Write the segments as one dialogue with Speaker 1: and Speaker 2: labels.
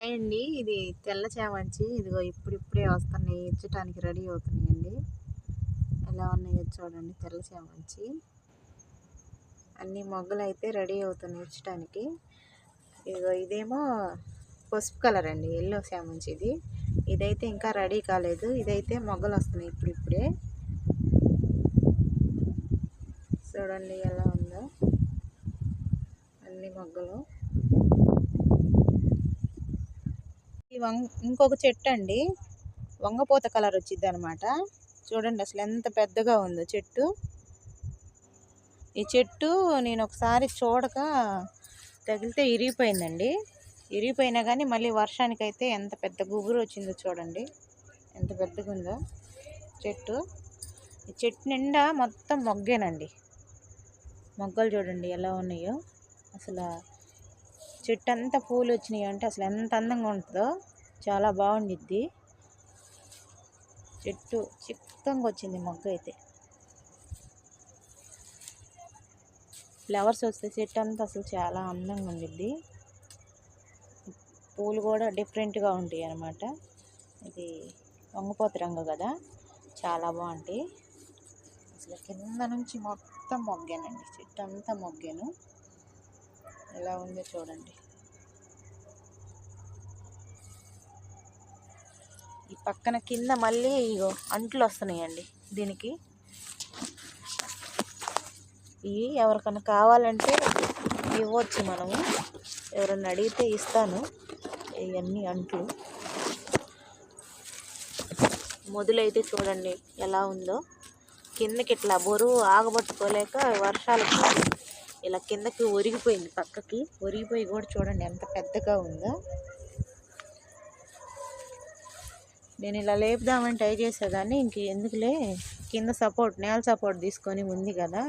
Speaker 1: అండి. ఇది తెల్ల చామంచి. ఇదిగో ఇప్పుడిప్పుడే వస్తున్నాయి. ఇచ్చటానికి రెడీ అవుతున్నాయండి. ఎలా ఉన్నాయో చూడండి. తెల్ల చామంచి. అన్ని మొగ్గలు అయితే రెడీ అవుతున్నాయి ఇచ్చటానికి. ఇదిగో ఇదేమో పసుపు కలర్ అండి. ఎల్లో చామంచి ఇది. ఇదైతే ఇంకా రెడీ కాలేదు. ఇదైతే మొగ్గలు వస్తున్నాయి ఇప్పుడిప్పుడే. చూడండి ఎలా ఉందో. అన్ని మొగ్గలు. వంగ ఇంకొక చెట్టు అండి వంగపోత కలర్ వచ్చింది అనమాట చూడండి అసలు ఎంత పెద్దగా ఉందో చెట్టు. ఈ చెట్టు నేను ఒకసారి చూడక తగిలితే ఇరిగిపోయిందండి. ఇరిగిపోయినా కానీ మళ్ళీ వర్షానికి అయితే ఎంత పెద్ద గుబురు వచ్చిందో చూడండి. ఎంత పెద్దగా ఉందో చెట్టు. ఈ చెట్టు నిండా మొత్తం మొగ్గేనండి. మొగ్గలు చూడండి ఎలా ఉన్నాయో. అసలు చెట్టు అంతా పూలు వచ్చినాయి అంటే అసలు ఎంత అందంగా ఉంటుందో చాలా బాగుండిద్ది. చెట్టు చిక్కంగా వచ్చింది మొగ్గ అయితే. ఫ్లవర్స్ వస్తే చెట్టు అంతా అసలు చాలా అందంగా ఉండిద్ది. పూలు కూడా డిఫరెంట్గా ఉంటాయి అన్నమాట. ఇది వంగపోత రంగు కదా చాలా బాగుంటాయి. అసలు కింద నుంచి మొత్తం మొగ్గానండి చెట్టు అంతా మొగ్గాను. ఎలా ఉందో చూడండి. ఈ పక్కన కింద మళ్ళీ ఇగో అంట్లు వస్తున్నాయండి దీనికి. ఇవి ఎవరికైనా కావాలంటే ఇవ్వచ్చు మనము. ఎవరన్నా అడిగితే ఇస్తాను. ఇవన్నీ అంట్లు. మొదలైతే చూడండి ఎలా ఉందో. కిందకి ఇట్లా బరువు ఆగబట్టుకోలేక వర్షాలు ఇలా కిందకి ఒరిగిపోయింది పక్కకి. ఒరిగిపోయి కూడా చూడండి ఎంత పెద్దగా ఉందో. నేను ఇలా లేపుదామని ట్రై చేసేదాన్ని ఇంక ఎందుకులే? కింద సపోర్ట్ నేల సపోర్ట్ తీసుకొని ఉంది కదా.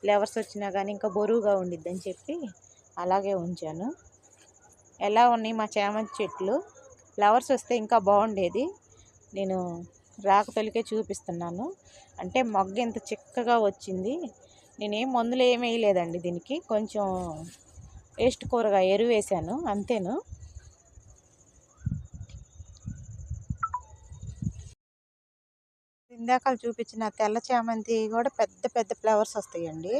Speaker 1: ఫ్లేవర్స్ వచ్చినా కానీ ఇంకా బరువుగా ఉండిద్దని చెప్పి అలాగే ఉంచాను. ఎలా ఉన్నాయి మా చామంతి చెట్లు? ఫ్లవర్స్ వస్తే ఇంకా బాగుండేది. నేను రాక తొలికే చూపిస్తున్నాను. అంటే మొగ్గ ఎంత చిక్కగా వచ్చింది. నేనేం మందులు ఏమి వేయలేదండి దీనికి. కొంచెం వేస్ట్ కూరగాయ ఎరువు వేసాను అంతేను. ఇందాకలు చూపించిన తెల్ల చామంతి కూడా పెద్ద పెద్ద ఫ్లవర్స్ వస్తాయండి.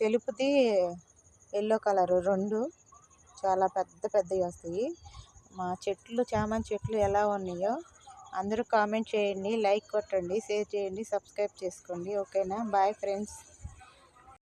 Speaker 1: తెలుపుది ఎల్లో కలర్ రెండు చాలా పెద్ద పెద్దవి వస్తాయి. మా చెట్లు చామంతి చెట్లు ఎలా ఉన్నాయో అందరూ కామెంట్ చేయండి లైక్ కొట్టండి షేర్ చేయండి సబ్స్క్రైబ్ చేసుకోండి. ఓకేనా? Bye friends.